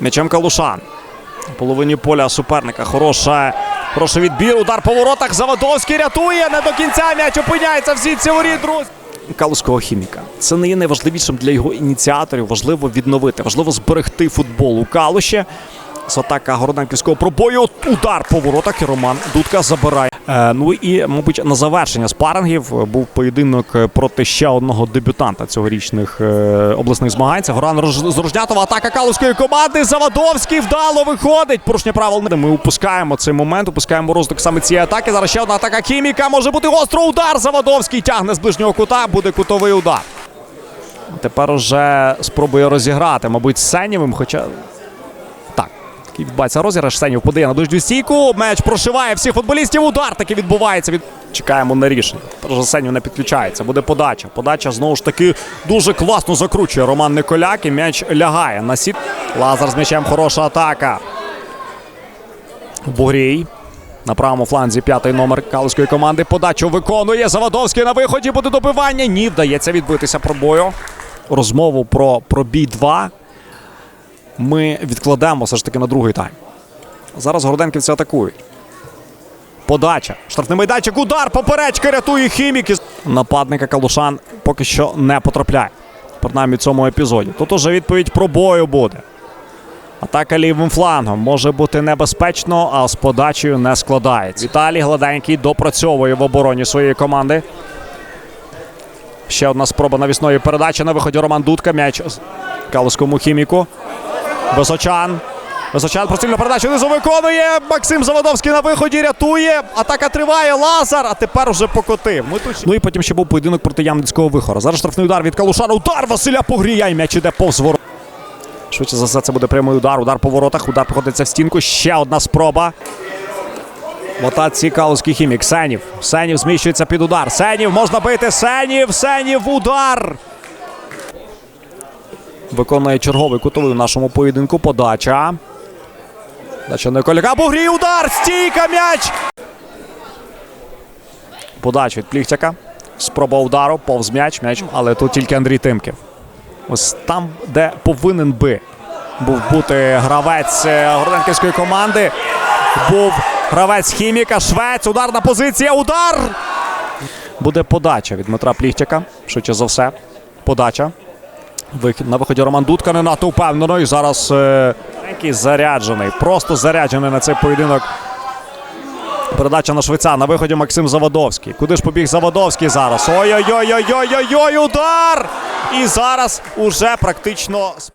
М'ячем Калушан. У половині поля суперника. Хороша. Хороший відбір. Удар по воротах. Заводовський рятує. Не до кінця м'яч опиняється в ці ворі, друзі. Калуського хіміка. Це не є найважливішим для його ініціаторів. Важливо відновити, важливо зберегти футбол у Калуші. З атака Городенківського пробою. Удар по воротах і Роман Дудка забирає. Е, ну і, мабуть, на завершення спарингів був поєдинок проти ще одного дебютанта цьогорічних е, обласних змагань. Це Горан Рож- Зорожнятова. Атака Калузької команди. Завадовський вдало виходить. Порушення правил. Ми упускаємо цей момент, упускаємо розвиток саме цієї атаки. Зараз ще одна атака хіміка. Може бути гостро удар. Завадовський тягне з ближнього кута. Буде кутовий удар. Тепер уже спробує розіграти, мабуть, з Сенєвим, хоча. Такий відбувається розіграш. Сенів подає на дождю стійку. Меч прошиває всіх футболістів. Удар таки відбувається. Від... Чекаємо на рішення. Сенів не підключається. Буде подача. Подача знову ж таки дуже класно закручує Роман Николяк. І м'яч лягає на сіт. Лазар з м'ячем. Хороша атака. Бугрій. На правому фланзі п'ятий номер калузької команди. Подачу виконує. Завадовський на виході буде добивання. Ні, вдається відбитися пробою. Розмову про пробій 2 ми відкладемо все ж таки на другий тайм. Зараз городенківці атакують. Подача. Штрафний майданчик. Удар. Поперечка рятує хіміки. Нападника Калушан поки що не потрапляє. Принаймні в цьому епізоді. Тут уже відповідь пробою буде. Атака лівим флангом може бути небезпечно, а з подачею не складається. Віталій Гладенький допрацьовує в обороні своєї команди. Ще одна спроба навісної передачі на виході Роман Дудка. М'яч Калуському хіміку. Височан. Височан простильну передачу низу виконує. Максим Заводовський на виході рятує. Атака триває. Лазар, а тепер уже покотив. Ми тут... Ну і потім ще був поєдинок проти Ямницького вихора. Зараз штрафний удар від Калушана. Удар Василя Погрія. І м'яч іде повз ворот. Швидше за все, це буде прямий удар. Удар по воротах. Удар проходиться в стінку. Ще одна спроба. В атаці хімік. Сенів. Сенів зміщується під удар. Сенів можна бити. Сенів. Сенів. Удар. Виконує черговий кутовий у нашому поєдинку. Подача. Подача Николяка. Бугрій удар. Стійка м'яч. Подача від Пліхтяка. Спроба удару. Повз м'яч. М'яч. Але тут тільки Андрій Тимків. Ось там, де повинен би був бути гравець е, Городенківської команди. Був гравець хіміка. Швець. Ударна позиція. Удар. Буде подача від Дмитра Пліхтяка. Швидше за все. Подача. Вихід на виході Роман Дудка не надто впевнено. І зараз е, який заряджений. Просто заряджений на цей поєдинок. Передача на швеця. На виході Максим Заводовський. Куди ж побіг Заводовський зараз? Ой-ой-ой-ой-ой-ой! Удар! І зараз уже практично.